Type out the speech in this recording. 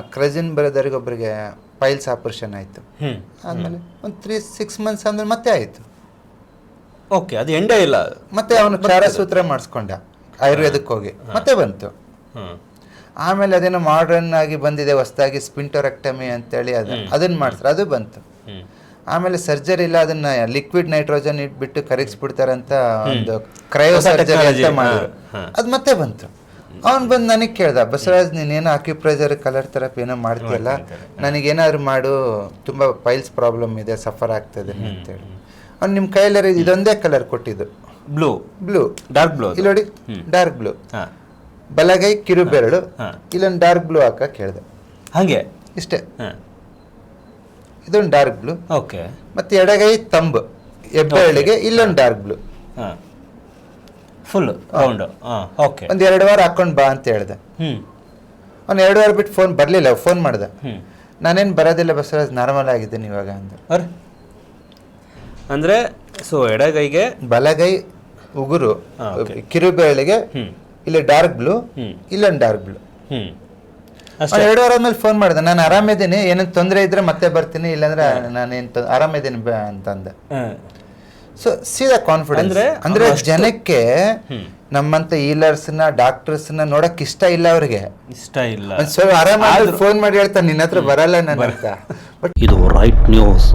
ಕ್ರಜಿನ್ ಬರೋದವ್ರಿಗೆ ಒಬ್ಬರಿಗೆ piles operation ಆಯಿತು. ಆದಮೇಲೆ ಒಂದು ತ್ರೀ ಸಿಕ್ಸ್ ಮಂತ್ಸ್ ಅಂದ್ರೆ ಮತ್ತೆ ಆಯಿತು. ಓಕೆ ಅದು ಎಂಡೇ ಇಲ್ಲ. ಮತ್ತೆ ಅವನು ಕ್ಷಾರಸೂತ್ರ ಮಾಡಿಸ್ಕೊಂಡ. ಆಯುರ್ವೇದಕ್ಕೆ ಹೋಗಿ. ಮತ್ತೆ ಬಂತು. ಆಮೇಲೆ ಅದೇನೋ ಮಾಡರ್ನ್ ಆಗಿ ಬಂದಿದೆ ಹೊಸದಾಗಿ ಸ್ಪಿಂಟೋರೆಕ್ಟಮಿ ಅಂತೇಳಿ ಅದು. ಅದನ್ನ ಮಾಡ್ತಾರೆ ಅದು ಬಂತು. ಆಮೇಲೆ ಸರ್ಜರಿ ಇಲ್ಲ ಅದನ್ನ ಲಿಕ್ವಿಡ್ ನೈಟ್ರೋಜನ್ ಇಟ್ಬಿಟ್ಟು ಕರಗಿಸ್ಬಿಡ್ತಾರಂತ ಒಂದು ಕ್ರಯೋ ಸರ್ಜರಿ ಅಂತ ಮಾಡಿದ್ರು. ಅದು ಮತ್ತೆ ಬಂತು. ಅವ್ನು ಬಂದು ನನಗೆ ಕೇಳ್ದ ಬಸವರಾಜ್ ನೀನೇನು ಆಕ್ಯುಪ್ರೈಸರ್ ಕಲರ್ ಥೆರಪಿ ಏನೋ ಮಾಡ್ತೀಯಲ್ಲ? ನನಗೇನಾದ್ರು ಮಾಡು ತುಂಬ ಪೈಲ್ಸ್ ಪ್ರಾಬ್ಲಮ್ ಇದೆ ಸಫರ್ ಆಗ್ತದೆ ಅಂತೇಳಿ. ಅವ್ನು ನಿಮ್ಮ ಕೈಯಲ್ಲಿ ಇದೊಂದೇ ಕಲರ್ ಕೊಟ್ಟಿದ್ದು. ಬ್ಲೂ ಬ್ಲೂ ಡಾರ್ಕ್ ಬ್ಲೂ ಇಲ್ಲಿ ನೋಡಿ ಡಾರ್ಕ್ ಬ್ಲೂ ಹಾ. ಬಲಗೈ ಕಿರು ಬೆರಳು ಇಲ್ಲೊಂದು ಡಾರ್ಕ್ ಬ್ಲೂ ಹಾಕ ಕೇಳ್ದೆ. ಹಾಗೆ? ಇಷ್ಟೇ. ಇದೊಂದು ಡಾರ್ಕ್ ಬ್ಲೂ ಓಕೆ. ಮತ್ತೆ ಎಡಗೈ ತಂಬು. ಹೆಬ್ಬೆರಳಿಗೆ ಇಲ್ಲೊಂದು ಡಾರ್ಕ್ ಬ್ಲೂ ಹಾ. ಫುಲ್ ರೌಂಡ್ ಓಕೆ ಒಂದು ಎರಡು ವಾರ ಹಾಕೊಂಡು ಬಾ ಅಂತ ಹೇಳ್ದೆ. ಅವ್ನು ಎರಡು ವಾರ ಬಿಟ್ಟು ಫೋನ್ ಬರಲಿಲ್ಲ ಫೋನ್ ಮಾಡಿದೆ. ನಾನೇನು ಬರೋದಿಲ್ಲ ಬಸವರಾಜ್ ನಾರ್ಮಲ್ ಆಗಿದ್ದೀನಿ ಇವಾಗ ಅಂದ. ಅವ್ರೆ ಅಂದ್ರೆ ಸೊ ಎಡಗೈಗೆ ಬಲಗೈ ಉಗುರು ಕಿರುಬೇಳಿಗೆ ಇಲ್ಲಿ ಡಾರ್ಕ್ ಬ್ಲೂ ಇಲ್ಲೊಂದು ಡಾರ್ಕ್ ಬ್ಲೂ ಎರಡು ವಾರ ಆದ್ಮೇಲೆ ಫೋನ್ ಮಾಡಿದೆ. ನಾನು ಆರಾಮಿದ್ದೀನಿ ಏನೇನು ತೊಂದರೆ ಇದ್ರೆ ಮತ್ತೆ ಬರ್ತೀನಿ ಇಲ್ಲಾಂದ್ರೆ ನಾನೇನು ಆರಾಮಿದ್ದೀನಿ ಅಂತ ಅಂತಂದೆ. ಹಾ. ಸೊ ಸೀದಾ ಕಾನ್ಫಿಡೆನ್ಸ್ ಅಂದ್ರೆ ಜನಕ್ಕೆ ನಮ್ಮಂತ ಹೀಲರ್ಸ್ನ ಡಾಕ್ಟರ್ಸ್ನ ನೋಡಕ್ ಇಷ್ಟ ಇಲ್ಲ ಅವ್ರಿಗೆ. ಇಷ್ಟ ಇಲ್ಲ. ಸ್ವಲ್ಪ ಆರಾಮಾಗಿ ಫೋನ್ ಮಾಡಿ ಹೇಳ್ತಾನೆ ನಿನ್ನ ಹತ್ರ ಬರಲ್ಲ ನನ್ನ ಅಂತ. ಬಟ್ ಇದು ರೈಟ್ ನ್ಯೂಸ್